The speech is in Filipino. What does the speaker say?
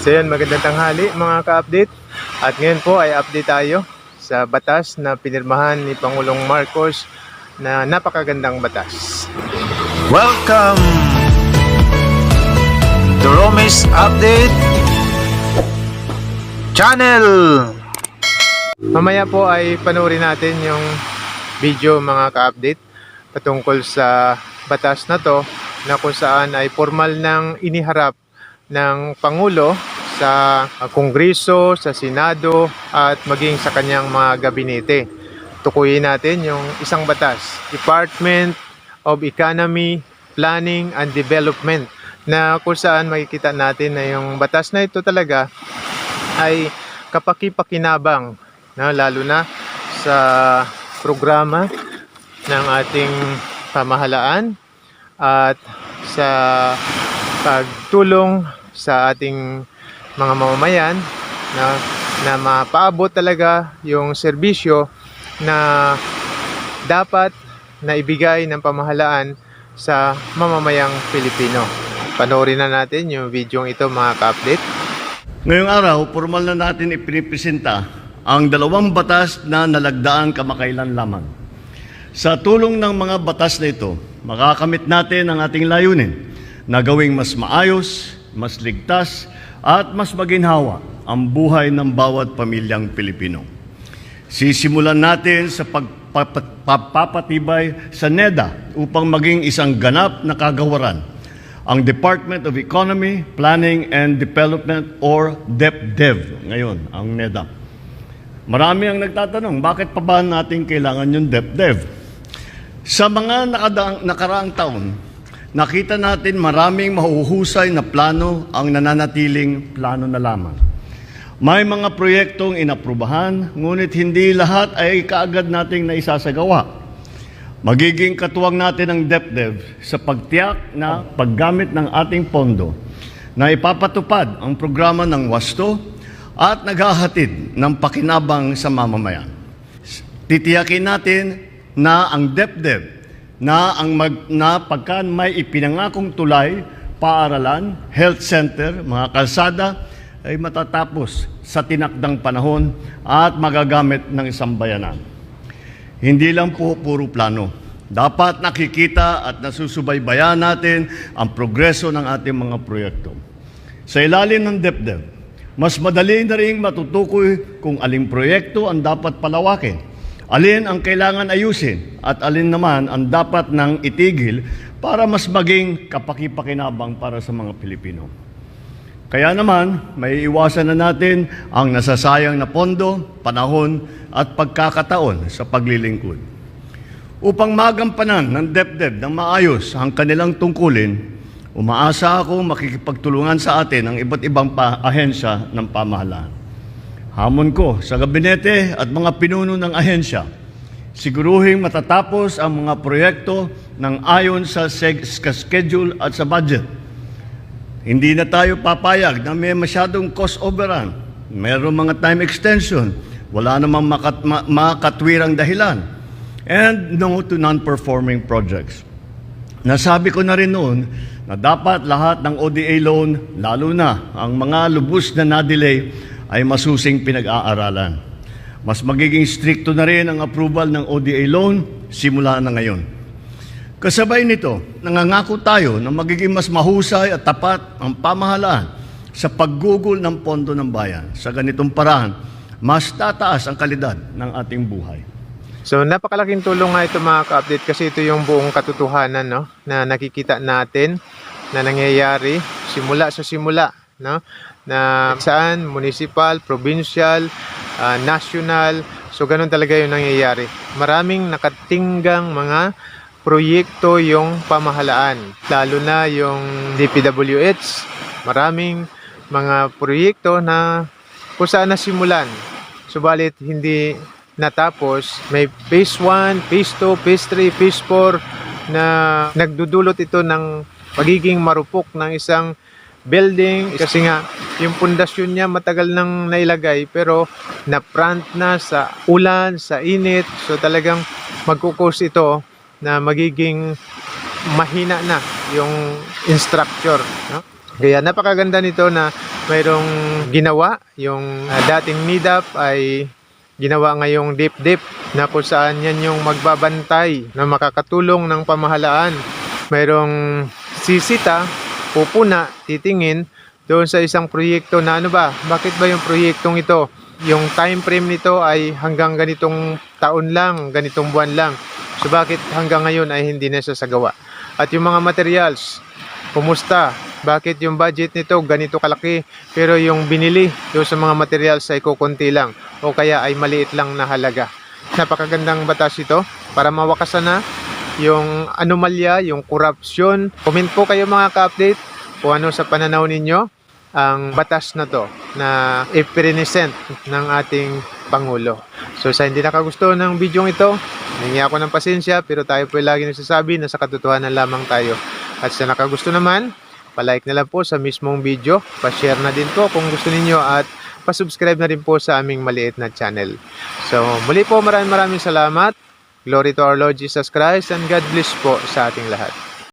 So yan, magandang tanghali mga ka-update. At ngayon po ay update tayo sa batas na pinirmahan ni Pangulong Marcos na napakagandang batas. Welcome to Romis Update Channel. Mamaya po ay panoorin natin yung video mga ka-update patungkol sa batas na to na kung saan ay formal nang iniharap ng Pangulo sa Kongreso, sa Senado at maging sa kanyang mga gabinete. Tukuyin natin yung isang batas, Department of Economy, Planning and Development na kung saan makikita natin na yung batas na ito talaga ay kapaki-pakinabang na lalo na sa programa ng ating pamahalaan at sa pagtulong sa ating mga mamamayan na na mapaabot talaga yung serbisyo na dapat na ibigay ng pamahalaan sa mamamayang Pilipino. Panoorin na natin yung video ito mga ka-update. Ngayong araw, formal na natin ipinipresenta ang dalawang batas na nalagdaan kamakailan lamang. Sa tulong ng mga batas na ito, makakamit natin ang ating layunin na gawing mas maayos, mas ligtas, at mas maginhawa ang buhay ng bawat pamilyang Pilipino. Sisimulan natin sa pagpapatibay sa NEDA upang maging isang ganap na kagawaran ang Department of Economy, Planning and Development or DepDev ngayon, ang NEDA. Marami ang nagtatanong, bakit pa ba natin kailangan yung DepDev? Sa mga nakadaang, nakaraang taon, nakita natin maraming mahuhusay na plano ang nananatiling plano na lamang. May mga proyektong inaprubahan, ngunit hindi lahat ay kaagad nating naisasagawa. Magiging katuwang natin ang DepDev sa pagtiyak na paggamit ng ating pondo na ipapatupad ang programa ng WASTO at naghahatid ng pakinabang sa mamamayan. Titiyakin natin na ang DepDev na ang mag, na pagka may ipinangakong tulay, paaralan, health center, mga kalsada ay matatapos sa tinakdang panahon at magagamit ng isang bayanan. Hindi lang po puro plano. Dapat nakikita at nasusubaybayan natin ang progreso ng ating mga proyekto. Sa ilalim ng DepDev, mas madali na rin matutukoy kung aling proyekto ang dapat palawakin, alin ang kailangan ayusin, at alin naman ang dapat nang itigil para mas maging kapakipakinabang para sa mga Pilipino. Kaya naman, may iwasan na natin ang nasasayang na pondo, panahon at pagkakataon sa paglilingkod. Upang magampanan ng DepDev ng maayos ang kanilang tungkulin, umaasa ako makikipagtulungan sa atin ang iba't ibang ahensya ng pamahalaan. Hamon ko sa gabinete at mga pinuno ng ahensya, siguruhing matatapos ang mga proyekto ng ayon sa schedule at sa budget. Hindi na tayo papayag na may masyadong cost overrun. Meron mga time extension. Wala namang makat, ma, makatwirang dahilan. And no to non-performing projects. Nasabi ko na rin noon na dapat lahat ng ODA loan, lalo na ang mga lubos na na-delay, ay masusing pinag-aaralan. Mas magiging stricto na rin ang approval ng ODA loan simula na ngayon. Kasabay nito, nangangako tayo na magiging mas mahusay at tapat ang pamahalaan sa paggugol ng pondo ng bayan. Sa ganitong paraan, mas tataas ang kalidad ng ating buhay. So napakalaking tulong nga ito mga ka-update kasi ito yung buong katotohanan no na nakikita natin na nangyayari simula sa simula no na saan municipal, provincial, ah, national so ganun talaga yung nangyayari. Maraming nakatinggang mga proyekto yung pamahalaan lalo na yung DPWH. Maraming mga proyekto na kung saan nasimulan subalit hindi natapos. May phase 1, phase 2, phase 3, phase 4 na nagdudulot ito ng pagiging marupok ng isang building kasi nga yung pundasyon niya matagal nang nailagay pero na front na sa ulan, sa init. So talagang magkukos ito na magiging mahina na yung structure. No? Kaya napakaganda nito na mayroong ginawa. Yung ah, dating NIDAP ay ginawa ngayong deep na kung saan yan yung magbabantay na makakatulong ng pamahalaan. Mayroong sisita, pupuna, titingin doon sa isang proyekto na ano ba, bakit ba yung proyektong ito? Yung time frame nito ay hanggang ganitong taon lang, ganitong buwan lang. So bakit hanggang ngayon ay hindi na sasagawa? At yung mga materials, kumusta? Bakit yung budget nito ganito kalaki pero yung binili doon sa mga materials ay kukunti lang o kaya ay maliit lang na halaga? Napakagandang batas ito para mawakasan na yung anomalya, yung corruption. Comment po kayo mga ka-update kung ano sa pananaw ninyo ang batas na to na i-present ng ating Pangulo. So sa hindi nakagusto ng video ito, nangyay ako ng pasensya pero tayo po lagi nagsasabi na sa katotohanan lamang tayo. At sa nakagusto naman, palike na lang po sa mismong video, pa-share na din po kung gusto ninyo at pa-subscribe na rin po sa aming maliit na channel. So muli po maraming maraming salamat. Glory to our Lord Jesus Christ and God bless po sa ating lahat.